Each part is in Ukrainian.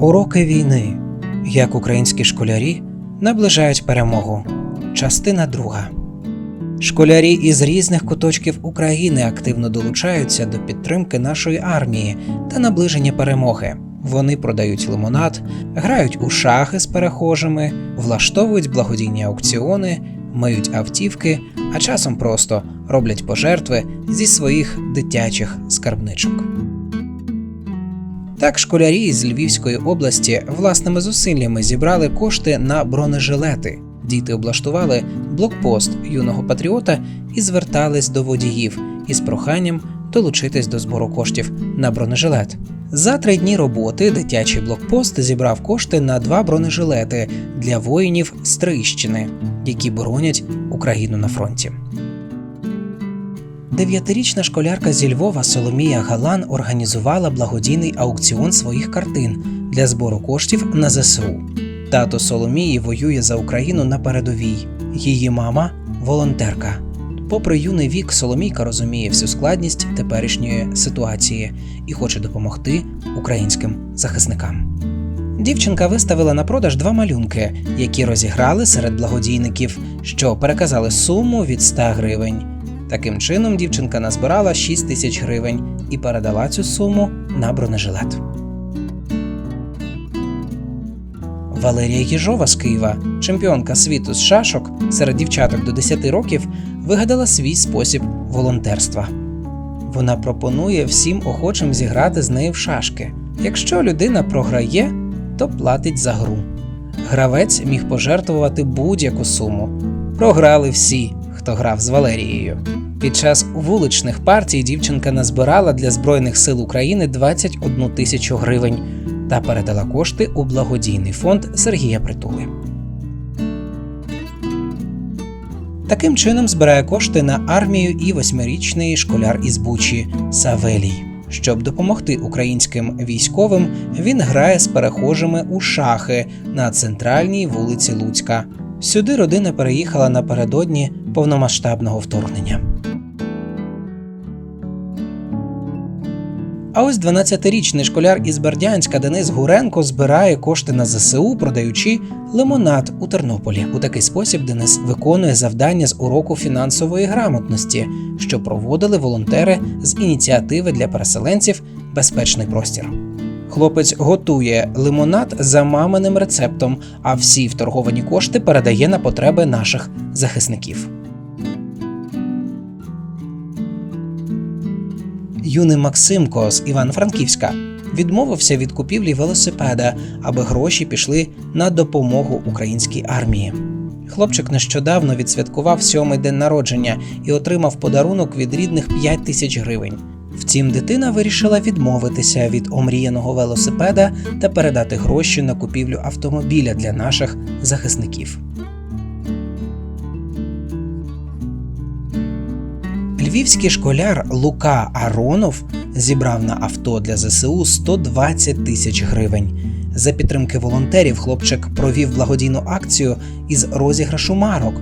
Уроки війни. Як українські школярі наближають перемогу. Частина друга. Школярі із різних куточків України активно долучаються до підтримки нашої армії та наближення перемоги. Вони продають лимонад, грають у шахи з перехожими, влаштовують благодійні аукціони, миють автівки, а часом просто роблять пожертви зі своїх дитячих скарбничок. Так, школярі з Львівської області власними зусиллями зібрали кошти на бронежилети. Діти облаштували блокпост юного патріота і звертались до водіїв із проханням долучитись до збору коштів на бронежилет. За три дні роботи дитячий блокпост зібрав кошти на два бронежилети для воїнів з Трищини, які боронять Україну на фронті. Дев'ятирічна школярка зі Львова Соломія Галан організувала благодійний аукціон своїх картин для збору коштів на ЗСУ. Тато Соломії воює за Україну на передовій. Її мама волонтерка. Попри юний вік, Соломійка розуміє всю складність теперішньої ситуації і хоче допомогти українським захисникам. Дівчинка виставила на продаж два малюнки, які розіграли серед благодійників, що переказали суму від 100 гривень. Таким чином, дівчинка назбирала 6 тисяч гривень і передала цю суму на бронежилет. Валерія Єжова з Києва, чемпіонка світу з шашок серед дівчаток до 10 років, вигадала свій спосіб волонтерства. Вона пропонує всім охочим зіграти з нею в шашки. Якщо людина програє, то платить за гру. Гравець міг пожертвувати будь-яку суму. Програли всі, хто грав з Валерією. Під час вуличних партій дівчинка назбирала для Збройних сил України 21 тисячу гривень та передала кошти у благодійний фонд Сергія Притули. Таким чином збирає кошти на армію і восьмирічний школяр із Бучі Савелій. Щоб допомогти українським військовим, він грає з перехожими у шахи на центральній вулиці Луцька. Сюди родина переїхала напередодні повномасштабного вторгнення. А ось 12-річний школяр із Бердянська Денис Гуренко збирає кошти на ЗСУ, продаючи лимонад у Тернополі. У такий спосіб Денис виконує завдання з уроку фінансової грамотності, що проводили волонтери з ініціативи для переселенців Безпечний простір. Хлопець готує лимонад за маминим рецептом, а всі вторговані кошти передає на потреби наших захисників. Юний Максимко з Івано-Франківська відмовився від купівлі велосипеда, аби гроші пішли на допомогу українській армії. Хлопчик нещодавно відсвяткував сьомий день народження і отримав подарунок від рідних 5 тисяч гривень. Втім, дитина вирішила відмовитися від омріяного велосипеда та передати гроші на купівлю автомобіля для наших захисників. Львівський школяр Лука Аронов зібрав на авто для ЗСУ 120 тисяч гривень. За підтримки волонтерів хлопчик провів благодійну акцію із розіграшу марок.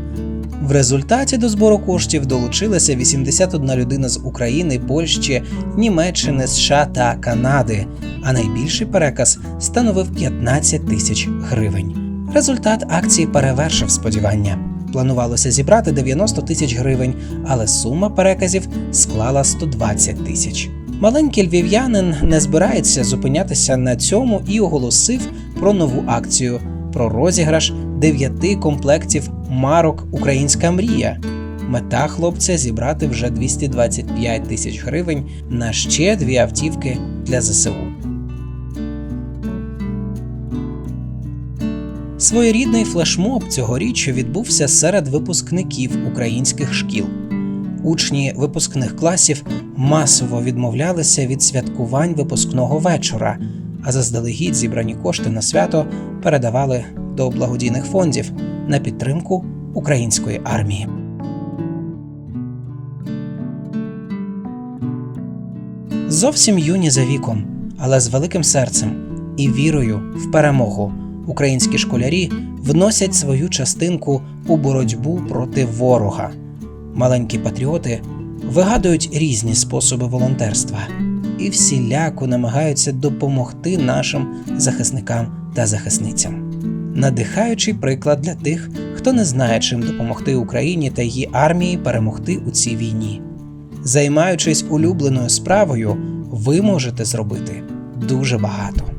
В результаті до збору коштів долучилася 81 людина з України, Польщі, Німеччини, США та Канади. А найбільший переказ становив 15 тисяч гривень. Результат акції перевершив сподівання. Планувалося зібрати 90 тисяч гривень, але сума переказів склала 120 тисяч. Маленький львів'янин не збирається зупинятися на цьому і оголосив про нову акцію про розіграш дев'яти комплектів марок Українська мрія. Мета хлопця зібрати вже 225 тисяч гривень на ще дві автівки для ЗСУ. Своєрідний флешмоб цьогоріч відбувся серед випускників українських шкіл. Учні випускних класів масово відмовлялися від святкувань випускного вечора, а заздалегідь зібрані кошти на свято передавали до благодійних фондів на підтримку української армії. Зовсім юні за віком, але з великим серцем і вірою в перемогу українські школярі вносять свою частинку у боротьбу проти ворога. Маленькі патріоти вигадують різні способи волонтерства. і всіляко намагаються допомогти нашим захисникам та захисницям. Надихаючий приклад для тих, хто не знає, чим допомогти Україні та її армії перемогти у цій війні. Займаючись улюбленою справою, ви можете зробити дуже багато.